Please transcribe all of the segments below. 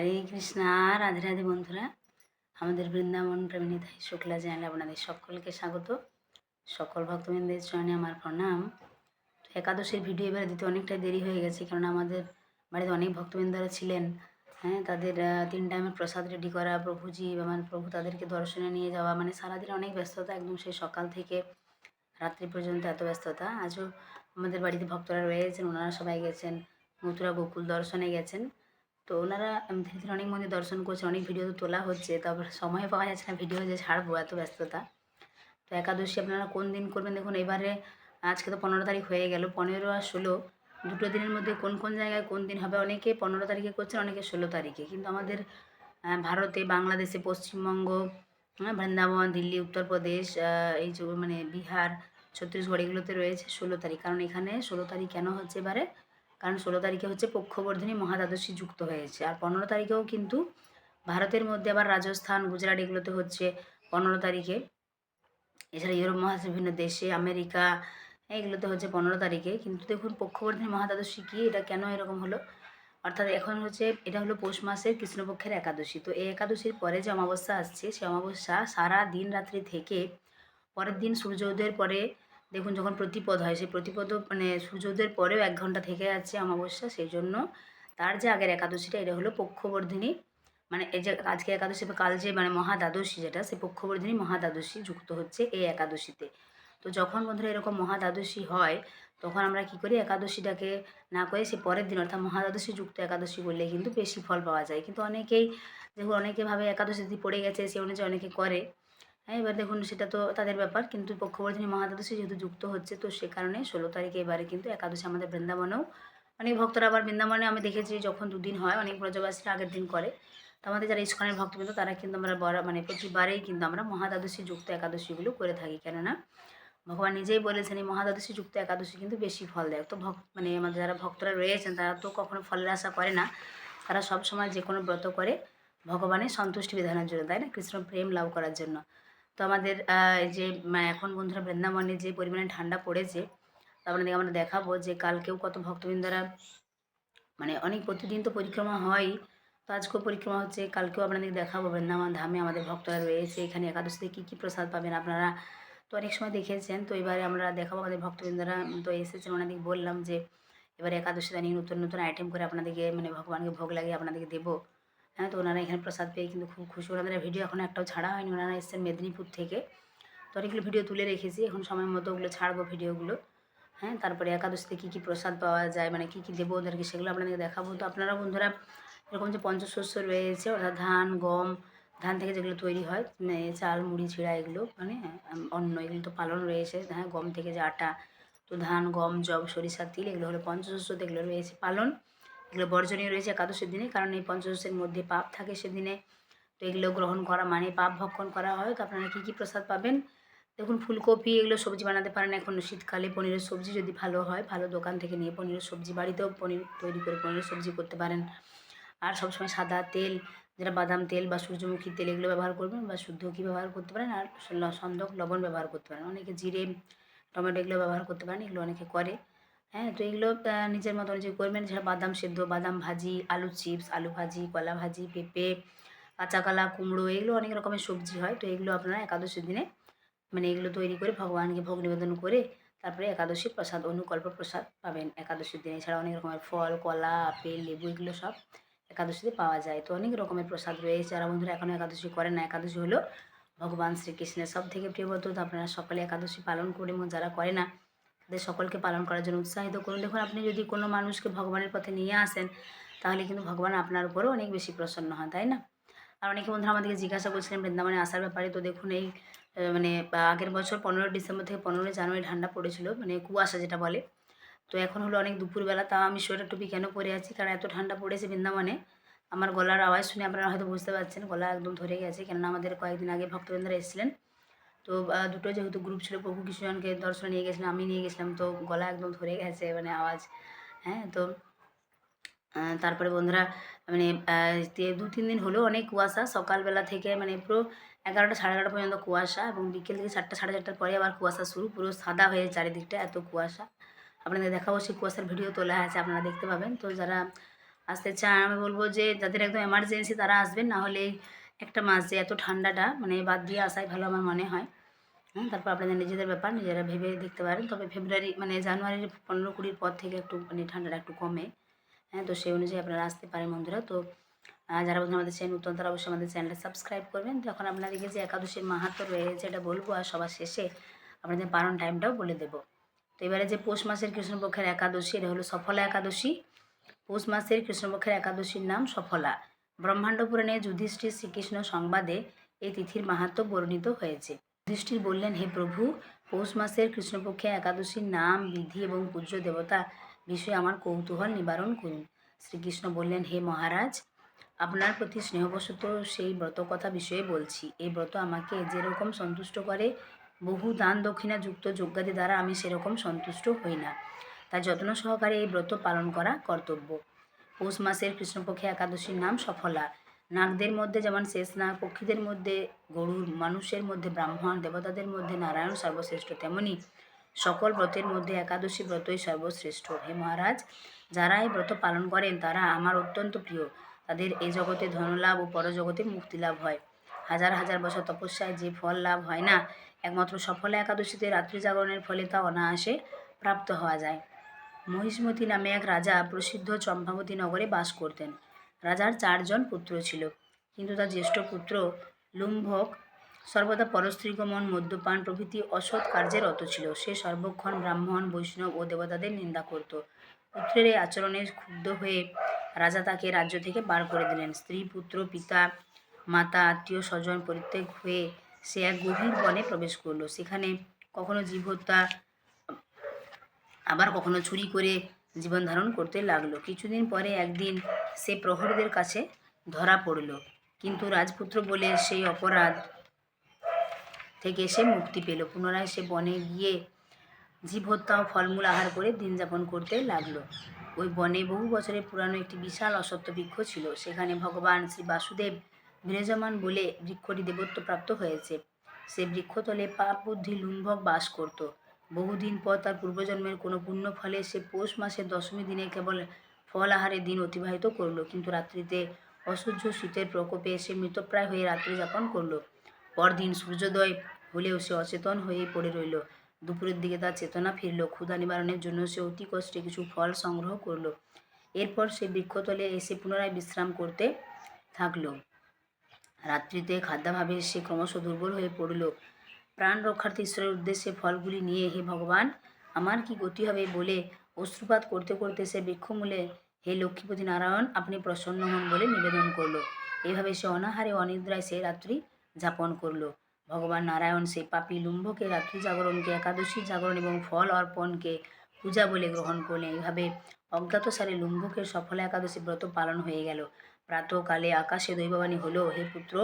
হরে কৃষ্ণা, রাধে রাধে বন্ধুরা। আমাদের বৃন্দাবন প্রেমিনী তাই শুক্লা চ্যানেলে আপনাদের সকলকে স্বাগত। সকল ভক্তবৃন্দের চরণে আমার প্রণাম। একাদশীর ভিডিও এবারে দিতে অনেকটা দেরি হয়ে গেছে কারণ আমাদের বাড়িতে অনেক ভক্তবৃন্দরা ছিলেন। হ্যাঁ তাদের তিন টাইমের প্রসাদ রেডি করা, প্রভুজি আমার প্রভু তাদেরকে দর্শনে নিয়ে যাওয়া মানে সারাদিন অনেক ব্যস্ততা, একদম সেই সকাল থেকে রাত্রি পর্যন্ত এত ব্যস্ততা। আজও আমাদের বাড়িতে ভক্তরা রয়েছেন, ওনারা সবাই গেছেন, মথুরা গোকুল দর্শনে গেছেন। তো ওনারা ধীরে ধীরে অনেক মন্দির দর্শন করছে অনেক ভিডিও তো তোলা হচ্ছে তারপর সময় পাওয়া যাচ্ছে না ভিডিও যে ছাড়বো এত ব্যস্ততা। তো একাদশী আপনারা কোন দিন করবেন দেখুন এবারে আজকে তো পনেরো তারিখ হয়ে গেল পনেরো আর ষোলো। দুটো দিনের মধ্যে কোন কোন জায়গায় কোন দিন হবে? অনেকে পনেরো তারিখে করছেন অনেকে ষোলো তারিখে। কিন্তু আমাদের ভারতে বাংলাদেশে পশ্চিমবঙ্গ হ্যাঁ, বৃন্দাবন দিল্লি উত্তরপ্রদেশ এই মানে বিহার ছত্তিশগড় এগুলোতে রয়েছে ষোলো তারিখ। কারণ এখানে ষোলো তারিখ কেন হচ্ছে এবারে? কারণ ষোলো তারিখে হচ্ছে পক্ষবর্ধিনী মহাদ্বাদশী যুক্ত হয়েছে। আর পনেরো তারিখেও কিন্তু ভারতের মধ্যে আবার রাজস্থান, গুজরাট এগুলোতে হচ্ছে পনেরো তারিখে। এছাড়া ইউরোপ মহাদেশ, বিভিন্ন দেশে, আমেরিকা, এগুলোতে হচ্ছে পনেরো তারিখে। কিন্তু দেখুন, পক্ষবর্ধিনী মহাদ্বাদশী কি? এটা কেন এরকম হলো? অর্থাৎ এখন হচ্ছে এটা হলো পৌষ মাসের কৃষ্ণপক্ষের একাদশী। তো এই একাদশীর পরে যে অমাবস্যা আসছে সেই অমাবস্যা সারা দিন রাত্রি থেকে পরের দিন সূর্যোদয়ের পরে দেখুন, যখন প্রতিপদ হয়, সেই প্রতিপদ মানে সূর্যোদয়ের পরেও এক ঘণ্টা থেকে যাচ্ছে অমাবস্যা, সেই জন্য তার যে আগের একাদশীটা, এটা হলো পক্ষবর্ধিনী। মানে এই যে আজকে একাদশী বা কাল যে মানে মহাদ্বাদশী যেটা, সেই পক্ষবর্ধিনী মহাদ্বাদশী যুক্ত হচ্ছে এই একাদশীতে। তো যখন বন্ধুরা এরকম মহাদ্বাদশী হয়, তখন আমরা কি করি? একাদশীটাকে না করে সে পরের দিন, অর্থাৎ মহাদ্বাদশী যুক্ত একাদশী করলে কিন্তু বেশি ফল পাওয়া যায়। কিন্তু অনেকেই, দেখুন, অনেকে ভাবে একাদশী পড়ে গেছে, সে অনুযায়ী অনেকে করে। হ্যাঁ এবার দেখুন সেটা তো তাদের ব্যাপার। কিন্তু পক্ষবর্ধিনী মহাদ্বাদশী যেহেতু যুক্ত হচ্ছে, তো সে কারণে ষোলো তারিখে এবারে কিন্তু একাদশী আমাদের বৃন্দাবনেও অনেক ভক্তরা আবার বৃন্দাবনে আমি দেখেছি যখন দুদিন হয়, অনেক ব্রজবাসীরা আগের দিন করে। তো আমাদের যারা ইস্কনের ভক্তবৃন্দ, তারা কিন্তু আমরা বড় মানে প্রতিবারেই কিন্তু আমরা মহাদ্বাদশী যুক্ত একাদশীগুলো করে থাকি। কেননা ভগবান নিজেই বলেছেন এই মহাদ্বাদশী যুক্ত একাদশী কিন্তু বেশি ফল দেয় তো ভক্ত মানে আমাদের যারা ভক্তরা রয়েছেন, তারা তো কখনো ফলের আশা করে না। তারা সবসময় যে কোনো ব্রত করে ভগবানের সন্তুষ্টি বিধানের জন্য, তাই না? কৃষ্ণ প্রেম লাভ করার জন্য। তো আমাদের যে এখন বন্ধুরা বৃন্দাবনে যে পরিমাণে ঠান্ডা পড়েছে, তো আপনাদেরকে আমরা দেখাবো যে কালকেও কত ভক্তবৃন্দরা মানে অনেক প্রতিদিন তো পরিক্রমা হয়, তো আজকেও পরিক্রমা হচ্ছে, কালকেও আপনাদের দেখাবো বৃন্দাবন ধামে আমাদের ভক্তরা রয়েছে, এখানে একাদশীতে কী কী প্রসাদ পাবেন আপনারা? তো অনেক সময় দেখেছেন, তো এবারে আমরা দেখাবো আমাদের ভক্তবৃন্দরা, তো এসেছেন ওনাদেরকে বললাম যে, এবারে একাদশী দানি নতুন নতুন আইটেম করে আপনাদেরকে মানে ভগবানকে ভোগ লাগিয়ে আপনাদেরকে দেবো। হ্যাঁ তো ওনারা এখানে প্রসাদ পেয়ে কিন্তু খুব খুশি। ওনাদের ভিডিও এখন একটাও ছাড়া হয়নি। ওনারা এসেছেন মেদিনীপুর থেকে। তো অনেকগুলো ভিডিও তুলে রেখেছি। এখন সময় মতো ওগুলো ছাড়বো ভিডিওগুলো। হ্যাঁ তারপরে একাদশীতে কী কী প্রসাদ পাওয়া যায় মানে কী কী দেবো ওদেরকে সেগুলো আপনাদেরকে দেখাবো। তো আপনারা বন্ধুরা এরকম যে পঞ্চশস্য রয়েছে অর্থাৎ ধান, গম, ধান থেকে যেগুলো তৈরি হয় মানে চাল, মুড়ি, ছিঁড়া, এগুলো মানে অন্ন, এগুলো তো পালন রয়েছে। হ্যাঁ গম থেকে যে আটা, তো ধান, গম জব সরিষার তিল, এগুলো হলো পঞ্চশস্য তো এগুলো রয়েছে পালন। এগুলো বর্জনীয় রয়েছে একাদশীর দিনে, কারণ এই পঞ্চদশের মধ্যে পাপ থাকে সেদিনে। তো এগুলো গ্রহণ করা মানে পাপ ভক্ষণ করা হয়। তো আপনারা কী কী প্রসাদ পাবেন? দেখুন, ফুলকপি এগুলো সবজি বানাতে পারেন এখন শীতকালে। পনিরের সবজি যদি ভালো হয়, ভালো দোকান থেকে নিয়ে পনিরের সবজি বাড়িতেও পনির তৈরি করে পনিরের সবজি করতে পারেন। আর সবসময় সাদা তেল যেটা বাদাম তেল বা সূর্যমুখী তেল এগুলো ব্যবহার করবেন বা শুদ্ধ ঘি ব্যবহার করতে পারেন আর সন্দক লবণ ব্যবহার করতে পারেন। অনেকে জিরে, টমেটো এগুলো ব্যবহার করতে পারেন, এগুলো অনেকে করে। হ্যাঁ তো এগুলো নিজের মতো অনুযায়ী করবেন যেটা বাদাম সেদ্ধ, বাদাম ভাজি, আলু চিপস, আলু ভাজি, কলা ভাজি, পেঁপে, কাঁচা কলা, কুমড়ো, এগুলো অনেক রকমের সবজি হয়। তো এগুলো আপনারা একাদশীর দিনে মানে এগুলো তৈরি করে ভগবানকে ভোগ নিবেদন করে তারপরে একাদশী প্রসাদ, অনুকল্প প্রসাদ পাবেন একাদশীর দিনে। এছাড়া অনেক রকমের ফল, কলা, আপেল, লেবু এগুলো সব একাদশীতে পাওয়া যায়। তো অনেক রকমের প্রসাদ রয়েছে। যারা বন্ধুরা এখনও একাদশী করেন না, একাদশী হলো ভগবান শ্রীকৃষ্ণের সব থেকে প্রিয় ব্রত। আপনারা সকলে একাদশী পালন করে এবং যারা করে না তাদের সকলকে পালন করার জন্য উৎসাহিত করুন। দেখুন, আপনি যদি কোনো মানুষকে ভগবানের পথে নিয়ে আসেন, তাহলে কিন্তু ভগবান আপনার উপরও অনেক বেশি প্রসন্ন হয় তাই না? আর অনেকে বন্ধুরা আমাদেরকে জিজ্ঞাসা করছিলেন বৃন্দাবনে আসার ব্যাপারে। তো দেখুন, এই মানে আগের বছর পনেরো ডিসেম্বর থেকে পনেরোই জানুয়ারি ঠান্ডা পড়েছিল মানে কুয়াশা যেটা বলে। তো এখন হলো অনেক দুপুরবেলা, তাও আমি সোয়েটার টুপি কেন পরে আছি, কারণ এত ঠান্ডা পড়েছে বৃন্দাবনে। আমার গলার আওয়াজ শুনে আপনারা হয়তো বুঝতে পারছেন, গলা একদম ধরে গেছে, কেননা আমাদের কয়েকদিন আগে ভক্তবৃন্দরা এসেছিলেন। তো দুটো যেহেতু গ্রুপ ছিল, প্রভু কিছুজনকে দর্শন নিয়ে গেছিলাম আমি নিয়ে গেছিলাম, তো গলা একদম ধরে গেছে মানে আওয়াজ হ্যাঁ তো তারপরে বন্ধুরা মানে দু তিন দিন হলো অনেক কুয়াশা, সকালবেলা থেকে মানে পুরো এগারোটা সাড়ে এগারোটা পর্যন্ত কুয়াশা, এবং বিকেল থেকে চারটা সাড়ে চারটার পরে আবার কুয়াশা শুরু, পুরো সাদা হয়ে চারিদিকটা এত কুয়াশা। আপনাদের দেখাবো, সেই কুয়াশার ভিডিও তোলা আছে, আপনারা দেখতে পাবেন। তো যারা আসতে চান, আমি বলব যে, যাদের একদম এমার্জেন্সি তারা আসবেন, না হলে একটা মাস যে এত ঠান্ডাটা মানে বাদ দিয়ে আসাই ভালো আমার মনে হয়। হ্যাঁ তারপর আপনাদের নিজেদের ব্যাপার, নিজেরা ভেবে দেখতে পারেন। তবে ফেব্রুয়ারি মানে জানুয়ারির পনেরো কুড়ির পর থেকে একটু মানে ঠান্ডাটা একটু কমে। হ্যাঁ তো সেই অনুযায়ী আপনারা আসতে পারেন বন্ধুরা। তো যারা বন্ধু আমাদের চ্যানেল নতুন, তারা অবশ্যই আমাদের চ্যানেলটা সাবস্ক্রাইব করবেন। তো এখন আপনাদেরকে যে একাদশীর মাহাত্ম রয়েছে এটা বলব, আর সবার শেষে আপনাদের পালন টাইমটাও বলে দেবো। তো এবারে যে পৌষ মাসের কৃষ্ণপক্ষের একাদশী, এটা হলো সফলা একাদশী। পৌষ মাসের কৃষ্ণপক্ষের একাদশীর নাম সফলা। ব্রহ্মাণ্ড পুরাণে যুধিষ্ঠির শ্রীকৃষ্ণ সংবাদে এই তিথির মাহাত্ম বর্ণিত হয়েছে। যুধিষ্ঠির বললেন, হে প্রভু, পৌষ মাসের কৃষ্ণপক্ষে একাদশীর নাম, বিধি এবং পূজ্য দেবতা বিষয়ে আমার কৌতূহল নিবারণ করুন। শ্রীকৃষ্ণ বললেন, হে মহারাজ, আপনার প্রতি স্নেহবশত সেই ব্রত কথা বিষয়ে বলছি। এই ব্রত আমাকে যেরকম সন্তুষ্ট করে, বহু দান দক্ষিণা যুক্ত যোগ্যাদি দ্বারা আমি সেরকম সন্তুষ্ট হই না। তাই যত্ন সহকারে এই ব্রত পালন করা কর্তব্য। পৌষ মাসের কৃষ্ণপক্ষে একাদশীর নাম সফলা। নাগদের মধ্যে যেমন শেষ নাগ, পক্ষীদের মধ্যে গরুর, মানুষের মধ্যে ব্রাহ্মণ, দেবতাদের মধ্যে নারায়ণ সর্বশ্রেষ্ঠ তেমনি সকল ব্রতের মধ্যে একাদশী ব্রতই সর্বশ্রেষ্ঠ। হে মহারাজ, যারা এই ব্রত পালন করেন, তারা আমার অত্যন্ত প্রিয়। তাদের এই জগতে ধনলাভ ও পরজগতে মুক্তি লাভ হয়। হাজার হাজার বছর তপস্যায় যে ফল লাভ হয় না, একমাত্র সফল একাদশীতে রাত্রি জাগরণের ফলে তা অনায়াসে প্রাপ্ত হওয়া যায়। মহিষ্মতি নামে এক রাজা প্রসিদ্ধ চম্পাবতী নগরে বাস করতেন। রাজার চারজন পুত্র ছিল। কিন্তু তার জ্যেষ্ঠ পুত্র লুম্ভক সর্বদা পরস্ত্রীগমন, মদ্যপান প্রভৃতি অসৎ কার্যে রত ছিল। সে সর্বক্ষণ ব্রাহ্মণ, বৈষ্ণব ও দেবতাদের নিন্দা করত। পুত্রের এই আচরণে ক্ষুব্ধ হয়ে রাজা তাকে রাজ্য থেকে বার করে দিলেন। স্ত্রী, পুত্র, পিতা, মাতা, আত্মীয় স্বজন পরিত্যাগ হয়ে সে এক গভীর বনে প্রবেশ করল। সেখানে কখনো জীব হত্যা আবার কখনো চুরি করে জীবন ধারণ করতে লাগল। কিছুদিন পরে একদিন সে প্রহরীদের কাছে ধরা পড়ল। কিন্তু রাজপুত্র বলে সেই অপরাধ থেকে সে মুক্তি পেল। পুনরায় সে বনে গিয়ে জীব হত্যা ও ফলমূল আহার করে দিন যাপন করতে লাগল। ওই বনে বহু বছরের পুরানো একটি বিশাল অসত্য বৃক্ষ ছিল। সেখানে ভগবান শ্রী বাসুদেব বিরাজমান বলে বৃক্ষটি দেবত্ব প্রাপ্ত হয়েছে। সে বৃক্ষতলে পাপ বুদ্ধি লুম্ভক বাস করত। বহুদিন পর তার পূর্বজন্মের কোনো পুণ্য ফলে সে পৌষ মাসের দশমী দিনে কেবল ফল আহারের দিন অতিবাহিত করল, কিন্তু রাত্রিতে অসহ্য শীতের প্রকোপে সে মৃতপ্রায় হয়ে রাত্রি যাপন করল। পরদিন সূর্যোদয় হলেও সে অচেতন হয়ে পড়ে রইল। দুপুরের দিকে তার চেতনা ফিরল, ক্ষুধা নিবারণের জন্য সে অতি কষ্টে কিছু ফল সংগ্রহ করল। এরপর সে বৃক্ষতলে এসে পুনরায় বিশ্রাম করতে থাকল। রাত্রিতে খাদ্যাভাবে সে ক্রমশ দুর্বল হয়ে পড়ল। প্রাণ রক্ষার্থে ঈশ্বরের উদ্দেশ্যে ফলগুলি নিয়ে, হে ভগবান, আমার কি গতি হবে বলে অশ্রুপাত করতে করতে সে বৃক্ষমূলে, হে লক্ষ্মীপতি নারায়ণ, আপনি প্রসন্ন হন বলে নিবেদন করল। এভাবে সে অনাহারে অনিদ্রায় সে রাত্রি যাপন করল। ভগবান নারায়ণ সেই পাপী লুম্ভকে রাত্রি জাগরণকে, একাদশী জাগরণ এবং ফল অর্পণকে পূজা বলে গ্রহণ করলেন। এইভাবে অজ্ঞাতসারে লুম্ভকের সফল একাদশী ব্রত পালন হয়ে গেল। প্রাতকালে আকাশে দৈববাণী হলো, হে পুত্র,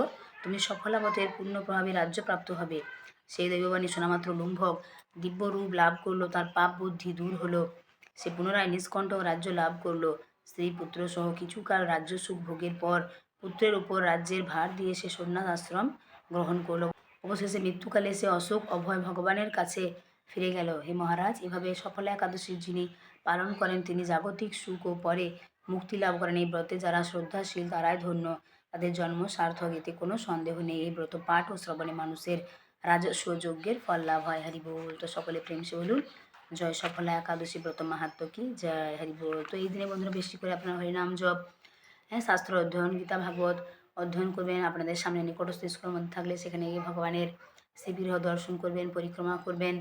তুমি সফলাবতের পূর্ণ প্রভাবে রাজ্য প্রাপ্ত হবে। সেই দৈববাণী শোনামাত্র লুম্ভক দিব্য রূপ লাভ করল, তার পাপ বুদ্ধি দূর হলো। সে পুনরায় নিষ্কণ্ঠ রাজ্য লাভ করল। স্ত্রী পুত্র সহ কিছুকাল রাজ্য সুখ ভোগের পর পুত্রের উপর রাজ্যের ভার দিয়ে সে সন্ন্যাস আশ্রম গ্রহণ করল। অবশেষে মৃত্যুকালে সে অশোক অভয় ভগবানের কাছে ফিরে গেল। হে মহারাজ, এভাবে সফলা একাদশীর যিনি পালন করেন, তিনি জাগতিক সুখ ও পরে মুক্তি লাভ করেন। এই ব্রতে যারা শ্রদ্ধাশীল, তারাই ধন্য। তাদের জন্ম সার্থক, এতে কোনো সন্দেহ নেই। এই ব্রত পাঠ ও শ্রবণে মানুষের রাজস্ব যজ্ঞের ফল লাভ হয়। হরি বল, তো সকলে প্রেম সে বলুন। জয় সফলা একাদশী ব্রত মাহাত্ম কি? জয় হরি বল। তো এই দিনে বন্ধুরা বেশি করে আপনার হরিনাম জপ হ্যাঁ শাস্ত্র অধ্যয়ন, গীতা, ভাগবত অধ্যয়ন করবেন। আপনাদের সামনে নিকটস্থ স্কুলের মধ্যে থাকলে সেখানে গিয়ে ভগবানের শিবির দর্শন করবেন, পরিক্রমা করবেন।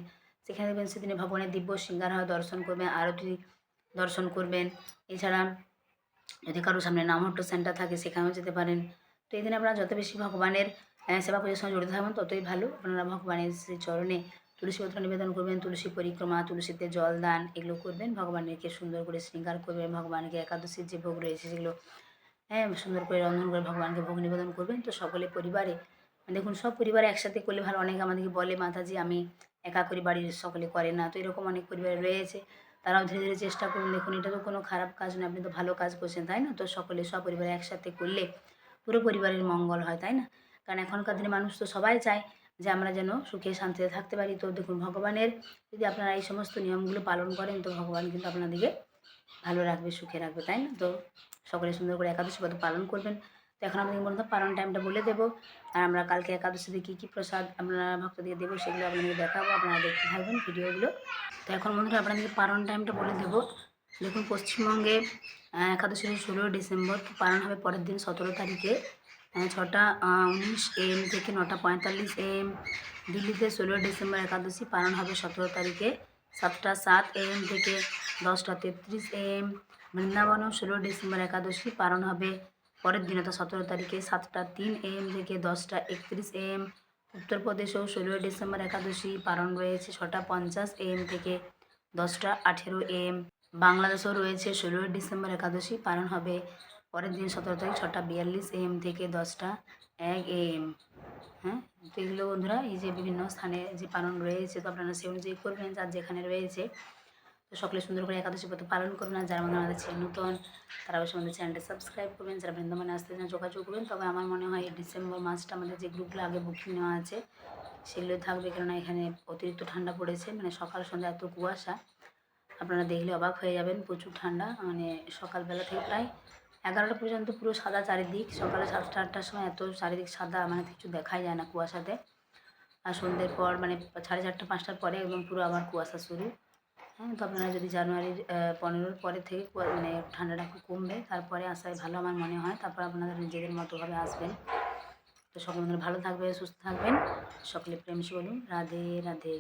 সেখানে দেখবেন সেদিনে ভগবানের দিব্য সিঙ্গার দর্শন করবেন, আরতি দর্শন করবেন। এছাড়া যদি কারোর সামনে নামহট্ট সেন্টার থাকে, সেখানেও যেতে পারেন। তো এই দিনে আপনারা যত বেশি ভগবানের সেবা পুজোর সঙ্গে জড়িত থাকবেন, ততই ভালো। আপনারা ভগবানের চরণে তুলসী তুলসীপত্র নিবেদন করবেন, তুলসী পরিক্রমা, তুলসীতে জল দান, এগুলো করবেন। ভগবানকে সুন্দর করে শৃঙ্গার করবেন, ভগবানকে একাদশীর যে ভোগ রয়েছে সেগুলো হ্যাঁ সুন্দর করে রন্ধন করে ভগবানকে ভোগ নিবেদন করবেন। তো সকলে পরিবারে, দেখুন, সব পরিবারে একসাথে করলে ভালো। অনেকে আমাদেরকে বলে, মাতাজি, আমি একা করি বাড়ির সকলে করে না। তো এরকম অনেক পরিবার রয়েছে। তারাও ধীরে ধীরে চেষ্টা করুন। দেখুন, এটা তো কোনো খারাপ কাজ নয়। আপনি তো ভালো কাজ করছেন, তাই না? তো সকলে সব সপরিবারে একসাথে করলে পুরো পরিবারের মঙ্গল হয়, তাই না? কারণ এখনকার দিনে মানুষ তো সবাই চায় যে আমরা যেন সুখে শান্তিতে থাকতে পারি। তো দেখুন, ভগবানের যদি আপনারা এই সমস্ত নিয়মগুলো পালন করেন, তো ভগবান কিন্তু আপনাদেরকে ভালো রাখবে, সুখে রাখবে, তাই না? তো সকলে সুন্দর করে একাদশী ব্রত পালন করবেন। তো এখন আমাদের বন্ধু পালন টাইমটা বলে দেবো। আর আমরা কালকে একাদশীতে কী কী প্রসাদ আমরা ভক্তদের দেবো সেগুলো আপনাদের দেখাবো, আপনারা দেখতে থাকবেন ভিডিওগুলো। তো এখন বন্ধুরা আপনাদেরকে পালন টাইমটা বলে দেবো। দেখুন, পশ্চিমবঙ্গে একাদশী ষোলোই ডিসেম্বর পালন হবে পরের দিন সতেরো তারিখে। ছটা উনিশ এম থেকে নটা পঁয়তাল্লিশ এম। দিল্লিতে ষোলোই ডিসেম্বর একাদশী পালন হবে সতেরো তারিখে। সাতটা সাত এম থেকে দশটা তেত্রিশ এম। বৃন্দাবনেও ষোলোই ডিসেম্বর একাদশী পালন হবে। পরের দিন অর্থাৎ সতেরো তারিখে সাতটা তিন এম থেকে দশটা একত্রিশ এম। উত্তরপ্রদেশেও ষোলোই ডিসেম্বর একাদশী পালন রয়েছে ছটা পঞ্চাশ এম থেকে দশটা আঠেরো এম। বাংলাদেশেও রয়েছে ষোলোই ডিসেম্বর একাদশী পালন হবে। পরের দিন সতেরো তারিখ ছটা বিয়াল্লিশ এম থেকে দশটা এক এম। হ্যাঁ? তো এগুলো বন্ধুরা, এই যে বিভিন্ন স্থানে যে পালন রয়েছে, তো আপনারা সে অনুযায়ী করবেন, যার যেখানে রয়েছে, তো সকলে সুন্দর করে একাদশী ব্রত পালন করবেন। আর যারা হয় আমাদের চ্যানেল নতুন, তারা অবশ্যই আমাদের চ্যানেলটা সাবস্ক্রাইব করবেন। যারা বৃন্দাবনে আসতে চান, যোগাযোগ করবেন। তবে আমার মনে হয় ডিসেম্বর মাসটা আমাদের যে গ্রুপগুলো আগে বুকিং নেওয়া আছে, সেগুলো থাকবে। কেননা এখানে অতিরিক্ত ঠান্ডা পড়েছে মানে সকাল, সন্ধ্যা এত কুয়াশা। আপনারা দেখলে অবাক হয়ে যাবেন, প্রচুর ঠান্ডা। মানে সকালবেলা থেকে প্রায় এগারোটা পর্যন্ত পুরো সাদা চারিদিক, সকালে সাতটা আটটার সময় এত চারিদিক সাদা মানে কিছু দেখাই যায় না কুয়াশাতে। আর সন্ধ্যের পর মানে সাড়ে চারটা, পাঁচটার পরে একদম পুরো আবার কুয়াশা শুরু। হ্যাঁ তো আপনারা যদি জানুয়ারির পনেরোর পরে থেকে মানে ঠান্ডাটা একটু কমবে, তারপরে আসায় ভালো আমার মনে হয়, তারপর আপনারা নিজেদের মতোভাবে আসবেন। তো সকল ভালো থাকবে সুস্থ থাকবেন। সকলে প্রেম বলুন রাধে রাধে।